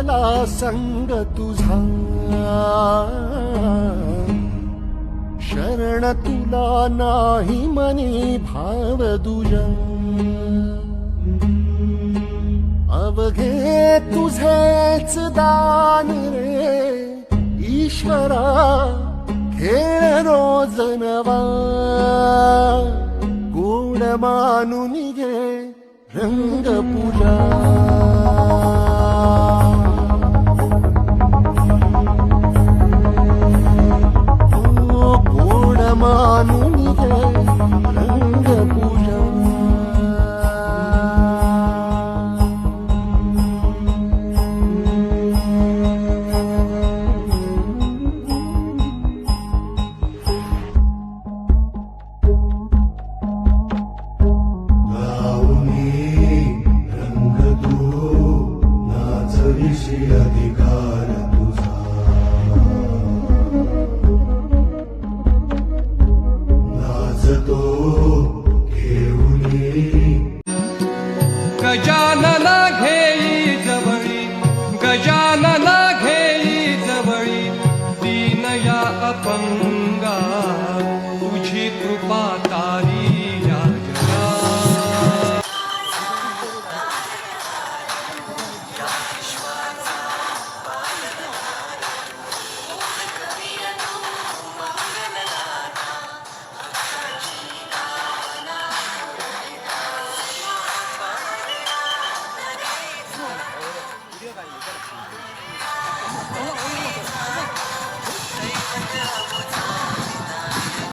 तुला संग तुझा. शरण तुला नाही मनी भाव दुजा अवघे तुझेच दान रे ईश्वरा खेळ रोज नवा. गोड मानून घे रंग गजानना घेई जवळी गजानना घेई जवळी दीन या